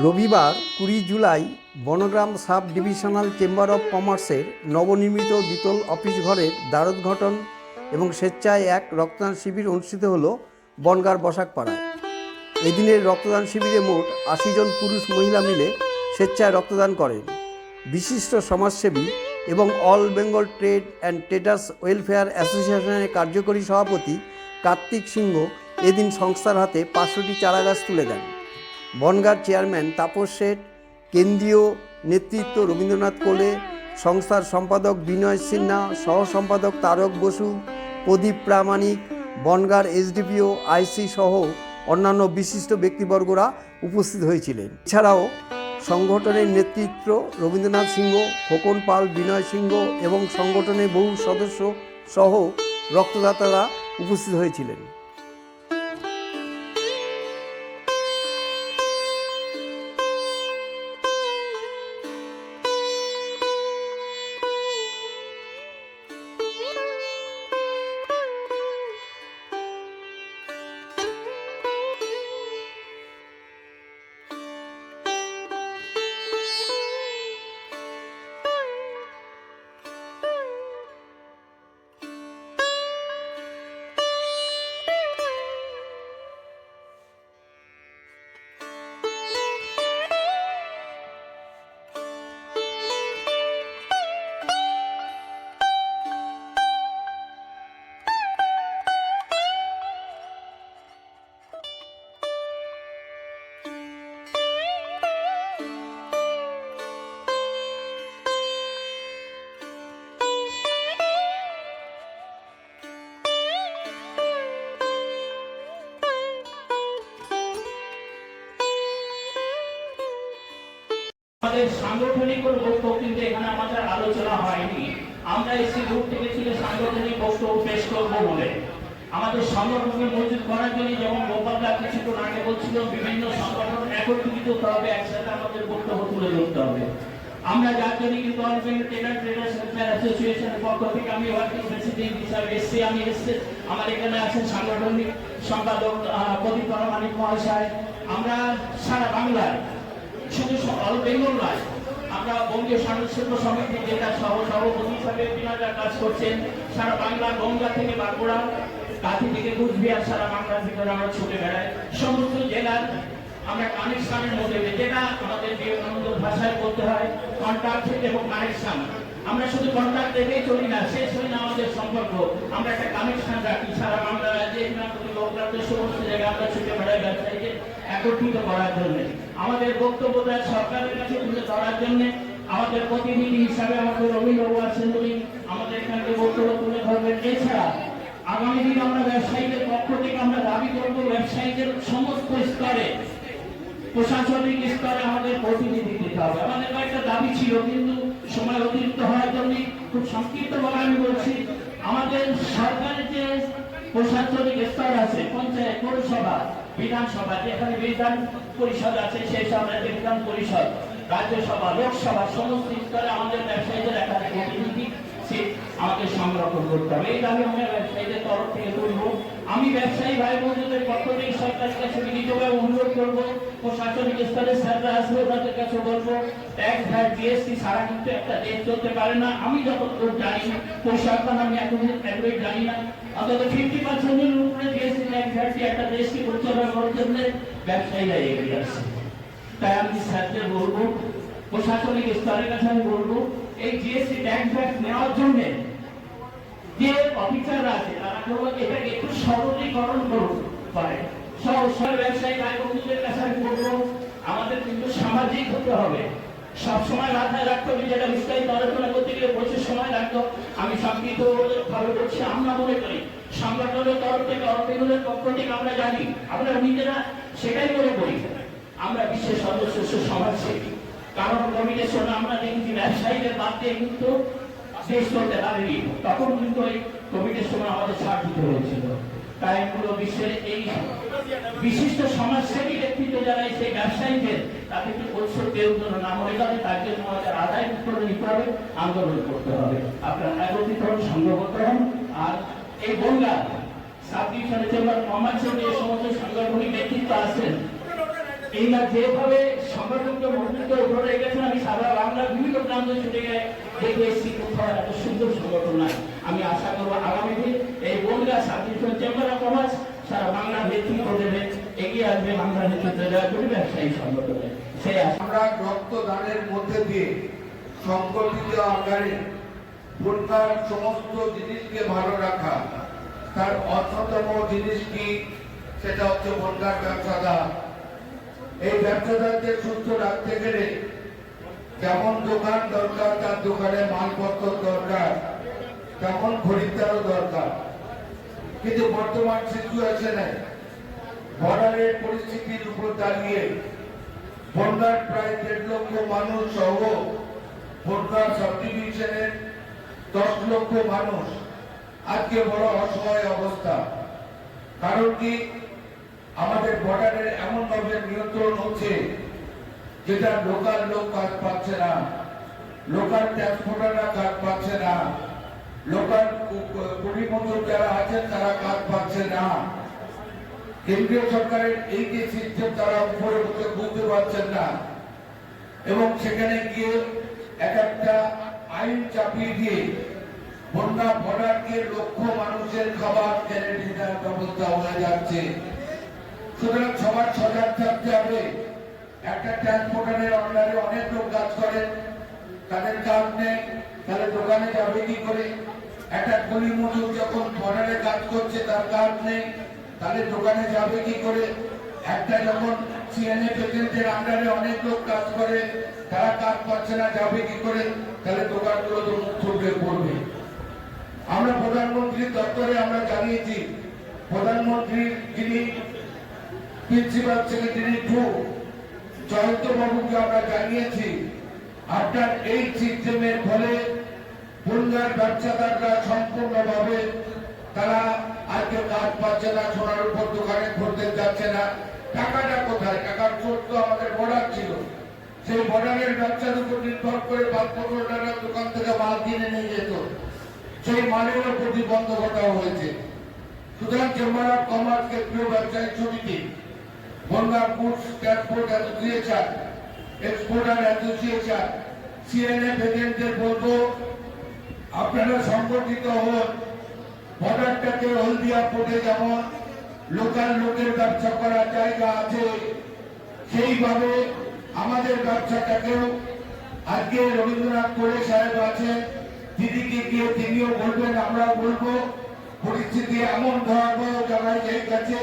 রবিবার কুড়ি July Bongram sub divisional chamber of কমার্সের নবনির্মিত দ্বিতল অফিস ঘরের দ্বারোদ্ঘাটন এবং স্বেচ্ছায় এক রক্তদান শিবির অনুষ্ঠিত হল বনগার বসাকপাড়ায়। এদিনের রক্তদান শিবিরে মোট আশি জন পুরুষ মহিলা মিলে স্বেচ্ছায় রক্তদান করেন। বিশিষ্ট সমাজসেবী এবং all Bengal trade and traders welfare অ্যাসোসিয়েশনের কার্যকরী সভাপতি কার্তিক সিংহ এদিন সংস্থার হাতে পাঁচশোটি চারাগাছ তুলে দেন। বনগার চেয়ারম্যান তাপস শেঠ, কেন্দ্রীয় নেতৃত্ব রবীন্দ্রনাথ কোলে, সংস্থার সম্পাদক বিনয় সিনহা সহ সম্পাদক তারক বসু, প্রদীপ প্রামাণিক, বনগার এসডিপিও, আইসি সহ অন্যান্য বিশিষ্ট ব্যক্তিবর্গরা উপস্থিত হয়েছিলেন। এছাড়াও সংগঠনের নেতৃত্ব রবীন্দ্রনাথ সিংহ, খোকন পাল, বিনয় সিংহ এবং সংগঠনের বহু সদস্য সহ রক্তদাতারা উপস্থিত হয়েছিলেন। আমাদের সাংগঠনিক বক্তব্য কিন্তু এখানে আমাদের আলোচনা হয়নি। আমরা এসে গ্রুপ থেকে ছিল সাংগঠনিক বক্তব্য পেশ করব বলে। আমাদের সংগঠনকে মজুত করার জন্য যেমন গোপালদা কিছুক্ষণ আগে বলছিল, বিভিন্ন সংগঠন একত্রিত হতে হবে, একসাথে আমাদের বক্তব্য তুলে ধরতে হবে। আমরা যার জন্য কিন্তু অনলাইন ট্রেডার ট্রেডার্স ওয়েলফেয়ার অ্যাসোসিয়েশনের পক্ষ থেকে আমি ওয়ার্কিং প্রেসিডেন্ট হিসাবে এসছি। আমি এসছি, আমার এখানে আছেন সাংগঠনিক সম্পাদক প্রদীপ পরমাণিক মহাশয়। আমরা সারা বাংলায় শুধু বেঙ্গল নয় আমরা বঙ্গীয় শিল্প সমিতি সহ সভাপতি হিসাবে কাজ করছেন। সারা বাংলা গঙ্গা থেকে বাঁকুড়া, কাঁথি থেকে কুচবিহার, সারা বাংলার ভিতরে আমরা ছুটে বেড়াই। সমস্ত জেলার আমরা কানেকশনের মধ্যে যেটা আমাদের বিবেকানন্দ ভাষায় বলতে হয় কন্ট্রাক্ট এবং কানেকশন আমরা শুধু কন্ট্যাক্ট দেখেই চলি না, শেষ হই না আমাদের সম্পর্ক। আমরা একটা কানেকশন রাখি সারা বাংলা রাজ্যে লোকরাজ্যের সমস্ত জায়গায় আমরা ছুটে বেড়াই ব্যবসায়ীকে একত্রিত করার জন্য। আমাদের বক্তব্যটা সরকারের কাছে তুলে ধরার জন্য, আমাদের প্রতিনিধি হিসাবে আমাদের রবীন্দ্রবাবু আছেন উনি আমাদের এখানে বক্তব্য তুলে ধরবেন। এছাড়া, আগামী দিনে আমরা ব্যবসায়ীদের পক্ষ থেকে আমরা দাবি করব ব্যবসায়ীদের সমস্ত স্তরে, প্রশাসনিক স্তরে আমাদের প্রতিনিধি দিতে হবে। আমাদের কয়েকটা দাবি ছিল, কিন্তু সময় অতিরিক্ত হওয়ার জন্য খুব সংক্ষিপ্ত ভাবে আমি বলছি, আমাদের সরকারের যে প্রশাসনিক স্তর আছে, পঞ্চায়েত, পৌরসভা, বিধানসভা, যেখানে বিধান পরিষদ আছে, সেই সব রাজ্যে বিধান পরিষদ, রাজ্যসভা, লোকসভা, সমস্ত স্তরে আমাদের ব্যবসায়ীদের একাধিক প্রতিনিধি আমাকে সংরক্ষণ করতে হবে। এই দাবি আমরা ব্যবসায়ীদের তরফ থেকে করব আমি ব্যবসায়ী ভাই বোনদের পক্ষ থেকে সরকারের কাছে বিনীতভাবে অনুরোধ করব প্রশাসনিক স্তরে স্যাররা আসবে ওনাদের কাছে বলব ট্যাক্স ভ্যাট জিএসটি ছাড়া কিন্তু একটা দেশ চলতে পারে না। আমি যতদূর জানি, পরিসংখ্যান আমি এখন অ্যাকুরেট জানি না। অন্তত ফিফটি পার্সেন্টের উপরে জিএসটি ট্যাক্স ভ্যাটটি একটা দেশকে পরিচালনা করার জন্য ব্যবসায়ীরা এগিয়ে আসছে তাই আমি স্যারদের বলব প্রশাসনিক স্তরের কাছে আমি বলব, এই জিএসটি ট্যাক্স ভ্যাট নেওয়ার জন্য যে অফিসাররা আছে, তারা কেবল এটাকে একটু সরলীকরণ করুন পারে আমাদের কিন্তু সামাজিক হতে হবে। সবসময় মাথায় রাখতে হবে, যেটা বিস্তারিত আলোচনা করতে গেলে প্রচুর সময় লাগতো। আমি সংক্ষিপ্ত ভাবে বলছি আমরা মনে করি। সংগঠনের তরফ থেকে অর্থনীতির পক্ষ থেকে আমরা জানি, আমরা নিজেরা সেটাই মনে করি। আমরা বিশ্বের সর্বশ্রেষ্ঠ সমাজসেবী। কারণ কমিউনিকেশন আমরা দেখছি, ব্যবসায়ীদের বাদ দিয়ে কিন্তু দেশ চলতে পারেনি। তখন কিন্তু এই কোভিডের সময় আমাদের ছাড় দিতে হয়েছিল। তাই পুরো বিশ্বের এই বিশিষ্ট সমাজসেবী ব্যক্তিত্ব যারা এই সেই ব্যবসায়ীদের কেউ না মনে করে তার জন্য আমাদের আদায় নিতে হবে, আন্দোলন করতে হবে। আপনারা একত্রিত হন হন আর এই চেম্বার কমার্সের যে সমস্ত নেতৃত্ব আছেন এই না যেভাবে সংগঠনকে করে ধরে রেখেছেন, আমি সারা বাংলার বিভিন্ন প্রান্তে ছুটে গিয়ে দেখে এসেছি, কোথাও এত সুন্দর সংগঠন নাই। আমি আশা করব আগামী দিন এই Bongaon certificate chamber of commerce সারা বাংলার নেতৃত্ব দেবে, এগিয়ে আসবে বাংলার নেতৃত্ব দেওয়া করে ব্যবসায়ী সংগঠনে সেই আমরা রক্তদানের মধ্যে দিয়ে সংগঠিত আকারে বন্যার সমস্ত জিনিসকে ভালো রাখা, তার অন্যতম জিনিস কি, সেটা হচ্ছে বন্যার ব্যবসাদার। এই ব্যবসাদারদের সুস্থ রাখতে গেলে যেমন দোকান দরকার, তার দোকানে মালপত্র দরকার। তেমন খরিদ্দারও দরকার। কিন্তু বর্তমান সিচুয়েশনে বর্ডারের পরিস্থিতির উপর দাঁড়িয়ে বন্যার প্রায় দেড় লক্ষ মানুষ সহ বন্যার সাব ডিভিশনের দশ লক্ষ মানুষ আজকে বড় অসহায় অবস্থা। কারণ কি? আমাদের বর্ডারের এমন ভাবে নিয়ন্ত্রণ হচ্ছে যেটা লোকাল লোক কাজ পাচ্ছে না। লোকাল ট্রান্সপোর্টাররা কাজ পাচ্ছে না। লোকাল পরিমন্ত্র যারা আছেন, তারা কাজ পাচ্ছে না। কেন্দ্রীয় সরকারের এই যে সিস্টেম, তারা উপরে বসে বুঝতে পারছেন না। এবং সেখানে গিয়ে এক একটা আইন চাপিয়ে দিয়ে বন্যা ভরাটকে লক্ষ মানুষের খাবার ক্যারেটি দেওয়ার ব্যবস্থা হয়ে যাচ্ছে। সুতরাং সবার সজাগ থাকতে হবে। একটা ট্রান্সপোর্টারের অন্ডারে অনেক লোক কাজ করেন, তাদের কাজ নেই, তাহলে দোকানে যাবে কি করে? একটা গলি মজুর যখন বর্ডারে কাজ করছে, তার কাজ নেই। তাহলে দোকানে যাবে কি করে? একটা যখন সিএনএ পেটেন্টের আন্ডারে অনেক লোক কাজ করে, তারা কাজ পাচ্ছে না, যাবে কি করে? তাহলে দোকানগুলো তো মুখ থুবড়ে পড়বে। আমরা প্রধানমন্ত্রীর দপ্তরে আমরা জানিয়েছি প্রধানমন্ত্রী যিনি প্রিন্সিপাল সেক্রেটারি টু জয়ন্ত বাবুকে আমরা জানিয়েছি। আপনার এই সিস্টেমের ফলে বন্যার ব্যবসাদাররা সম্পূর্ণভাবে তারা আজকে কাজ পাচ্ছে না, সোনার উপর দোকানে ঘুরতে যাচ্ছে না। টাকাটা কোথায়? টাকার চোট তো আমাদের বর্ডার ছিল। সেই বর্ডারের ব্যবসার উপর নির্ভর করে বাদপত্রটারা দোকান থেকে মাল কিনে নিয়ে যেত। সেই মালেরও প্রতিবন্ধকতা হয়েছে। সুতরাং চেম্বার অফ কমার্স কেন্দ্রীয় ব্যবসায়ী সমিতি, Bongaon goods transport association, exporter association CNF এজেন্টদের বলব আপনারা সংগঠিত হন। বর্ডারটাকে হলদিয়া পোর্টে যেমন লোকাল লোকের ব্যবসা করার জায়গা আছে, সেইভাবে আমাদের ব্যবসাটাকেও আজকে রবীন্দ্রনাথ কোলে সাহেব আছেন, দিদিকে গিয়ে তিনিও বলবেন, আমরাও বলব, পরিস্থিতি এমন ভয়াবহ জায়গায় গেছে,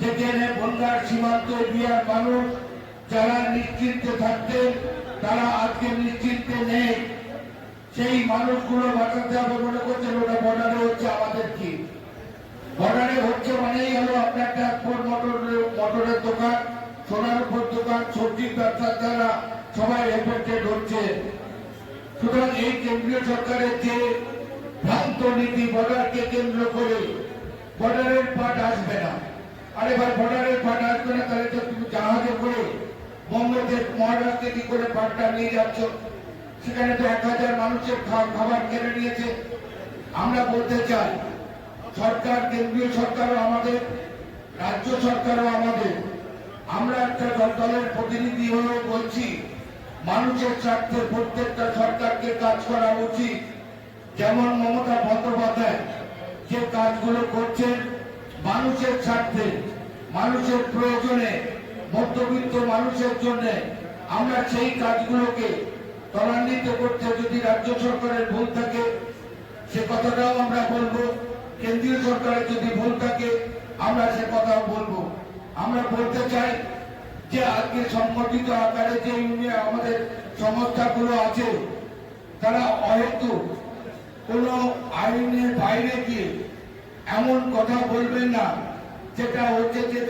যেখানে বন্যার সীমান্ত এরিয়ার মানুষ, যারা নিশ্চিন্তে থাকতেন, তারা আজকে নিশ্চিন্তে নেই। সেই মানুষগুলো বাঁচাতে হবে মনে করছেন ওটা বর্ডারে হচ্ছে আমাদের কি? বর্ডারে হচ্ছে মানেই হলো আপনার ট্রান্সপোর্ট মোটরের মোটরের দোকান, সোনার উপর দোকান, সবজির ব্যবসার দ্বারা সবাই এফেক্টেড হচ্ছে। সুতরাং এই কেন্দ্রীয় সরকারের যে ভ্রান্ত নীতি, বর্ডারকে কেন্দ্র করে বর্ডারের পাট আসবে না। আরে ভাই, বর্ডারের পাট আসবে না, তাহলে তো তুমি জাহাজে করে বঙ্গতে মহারাষ্ট্রে কি করে পাটটা নিয়ে যাচ্ছ? সেখানে তো এক হাজার মানুষের খাবার কেড়ে নিয়েছে। আমরা বলতে চাই, সরকার, কেন্দ্রীয় সরকারও আমাদের, রাজ্য সরকারও আমাদের। আমরা একটা দল- দলের প্রতিনিধি হয়ে বলছি, মানুষের স্বার্থে প্রত্যেকটা সরকারকে কাজ করা উচিত। যেমন মমতা বন্দ্যোপাধ্যায় যে কাজগুলো করছেন, মানুষের স্বার্থে, মানুষের প্রয়োজনে, মধ্যবিত্ত মানুষের জন্য, আমরা সেই কাজগুলোকে ত্বরান্বিত করতে যদি রাজ্য সরকারের ভুল থাকে, সে কথাটাও আমরা বলব। কেন্দ্রীয় সরকারের যদি ভুল থাকে, আমরা সে কথাও বলব। আমরা বলতে চাই যে, আজকে সংগঠিত আকারে যে ইউনিয়ন, আমাদের সংস্থাগুলো আছে, তারা অহেতু কোনো আইনের বাইরে গিয়ে এমন কথা বলবেন না, যেটা হচ্ছে যে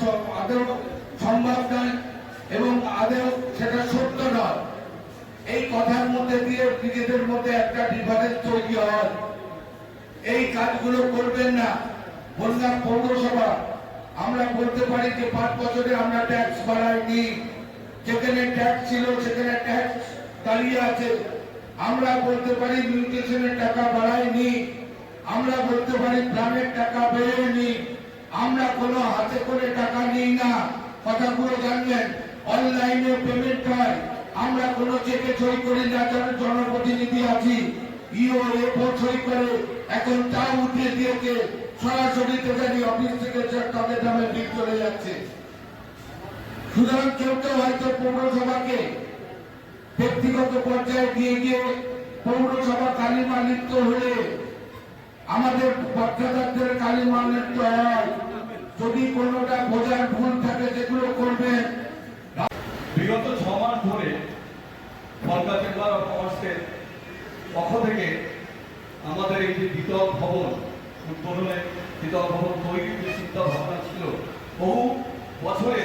সব- আদৌ সম্ভব নয় এবং আদৌ সেটা সত্য নয়। এই কথার মধ্যে দিয়ে নিজেদের মধ্যে একটা ডিফারেন্স তৈরি হয়। এই কাজগুলো করবেন না। বললাম পৌরসভা, আমরা বলতে পারি যে পাঁচ বছরে আমরা ট্যাক্স বাড়াইনি। যেখানে ট্যাক্স ছিল, সেখানে ট্যাক্স দাঁড়িয়ে আছে। আমরা বলতে পারি মিউটেশনের টাকা বাড়াইনি। আমরা বলতে পারি প্ল্যানের টাকা বেড়েনি আমরা কোনো হাতে করে টাকা নিই না। কথাগুলো জানলেন। অনলাইনে পেমেন্ট হয়। আমরা কোনো চেকে সই করি না, যারা জনপ্রতিনিধি আছি পৌরসভাকে ব্যক্তিগত পর্যায়ে দিয়ে গিয়ে পৌরসভা হলে আমাদের পর্যাদারদের কালিমা যদি কোনোটা বোঝার ভুল থাকে সেগুলো করবেন বিগত ছ মাস ধরে কলকাতা চেম্বার অফ কমার্সের পক্ষ থেকে আমাদের এই যে দ্বিতল ভবন উদ্বোধনে দ্বিতল ভবন তৈরির যে চিন্তা ভাবনা ছিল, বহু বছরে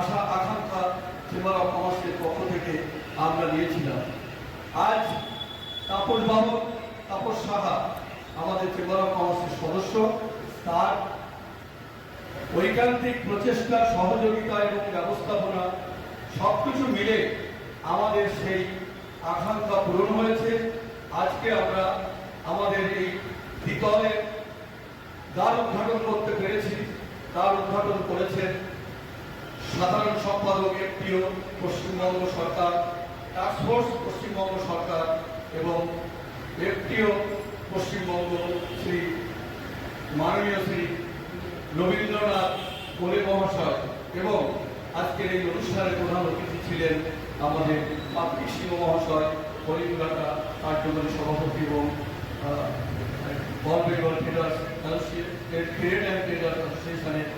আশা, আকাঙ্ক্ষা চেম্বার অফ কমার্সের পক্ষ থেকে আমরা নিয়েছিলাম। আজ তাপস বাবু, তাপস সাহা আমাদের চেম্বার অফ কমার্সের সদস্য। তার ঐকান্তিক প্রচেষ্টা, সহযোগিতা এবং ব্যবস্থাপনা সবকিছু মিলে আমাদের সেই আকাঙ্ক্ষা পূরণ হয়েছে। আজকে আমরা আমাদের এই দ্বিতলে দ্বার উদ্ঘাটন করতে পেরেছি। দ্বার উদ্ঘাটন করেছেন সাধারণ সম্পাদক এফটিও পশ্চিমবঙ্গ সরকার টাস্কফোর্স পশ্চিমবঙ্গ সরকার এবং এফটিও পশ্চিমবঙ্গ শ্রী মাননীয় শ্রী রবীন্দ্রনাথ এবং আজকের এই অনুষ্ঠানের প্রধান অতিথি ছিলেন আমাদের পাপি সিংহ মহাশয় কলিকাতা কার্যকরী সভাপতি এবং অ্যান্ড অ্যাসোসিয়েশনের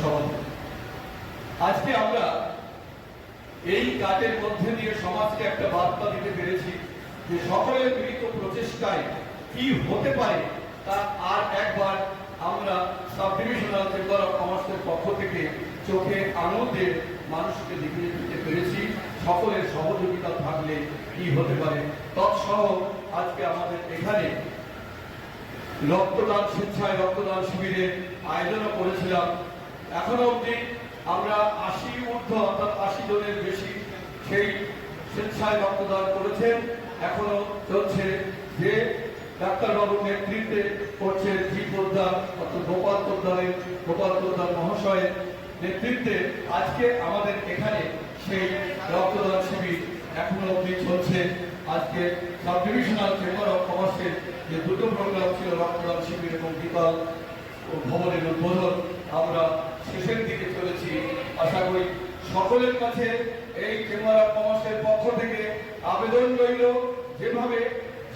সভাপতি। আজকে আমরা এই কাজের মধ্যে দিয়ে সমাজকে একটা বার্তা দিতে পেরেছি যে সকলের প্রচেষ্টায় কি হতে পারে তা আর একবার আমরা সাব চেম্বার অফ কমার্সের পক্ষ থেকে চোখে আনন্দে মানুষকে দেখিয়ে দিতে পেরেছি। সকলের সহযোগিতা থাকলে কি হতে পারে? তৎসহ আজকে আমাদের এখানে রক্তদান স্বেচ্ছায় রক্তদান শিবিরের আয়োজনও করেছিলাম। এখনও অবধি আমরা আশি ঊর্ধ্ব অর্থাৎ আশি জনের বেশি সেই স্বেচ্ছায় রক্তদান করেছেন। এখনও চলছে যে ডাক্তারবাবুর নেতৃত্বে করছে জি পোদ্দার অর্থাৎ গোপাল পোদ্দারের গোপাল পোদ্দার মহাশয়ের নেতৃত্বে আজকে আমাদের এখানে সেই রক্তদান শিবির এখনও অবধি চলছে। আজকে সাব ডিভিশনাল চেম্বার অফ কমার্সের যে দুটো প্রোগ্রাম ছিল, রক্তদান শিবির এবং বিকাল ভবনের উদ্বোধন, আমরা শেষের দিকে চলেছি। আশা করি সকলের কাছে এই চেম্বার অফ কমার্সের পক্ষ থেকে আবেদন রইল যেভাবে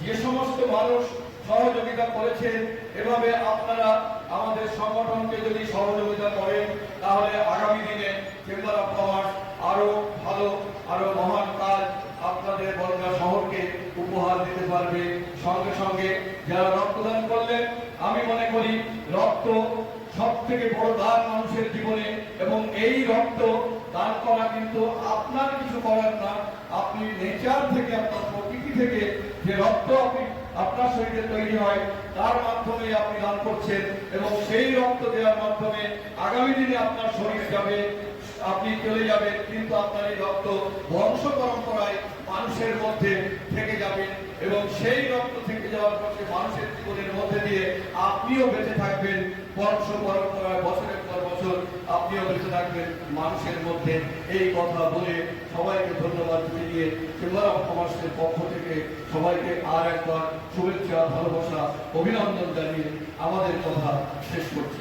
যে সমস্ত মানুষ সহযোগিতা করেছেন, এভাবে আপনারা আমাদের সংগঠনকে যদি সহযোগিতা করেন, তাহলে আগামী দিনে চেম্বার অফ কমার্স আরও ভালো, আরও মহান কাজ আপনাদের বনগা শহরকে উপহার দিতে পারবে। সঙ্গে সঙ্গে যারা রক্তদান করলেন, আমি মনে করি রক্ত সব থেকে বড় দান মানুষের জীবনে, এবং এই রক্ত দান করা কিন্তু আপনার কিছু করার না, আপনি নেচার থেকে, আপনার প্রকৃতি থেকে যে রক্ত আপনি আপনার শরীরে তৈরি হয় তার মাধ্যমে আপনি দান করছেন এবং সেই রক্ত দেওয়ার মাধ্যমে আগামী দিনে আপনার শরীর যাবে, আপনি চলে যাবেন, কিন্তু আপনার এই রক্ত বংশ পরম্পরায় মানুষের মধ্যে থেকে যাবে এবং সেই রক্ত থেকে যাওয়ার পক্ষে মানুষের জীবনের মধ্যে দিয়ে আপনিও বেঁচে থাকবেন। বংশ পরম্পরায় বছরের পর বছর আপনিও বেঁচে থাকবেন মানুষের মধ্যে। এই কথা বলে সবাইকে ধন্যবাদ চেম্বার অফ কমার্সের পক্ষ থেকে সবাইকে আর একবার শুভেচ্ছা, ভালোবাসা, অভিনন্দন জানিয়ে আমাদের কথা শেষ করছি।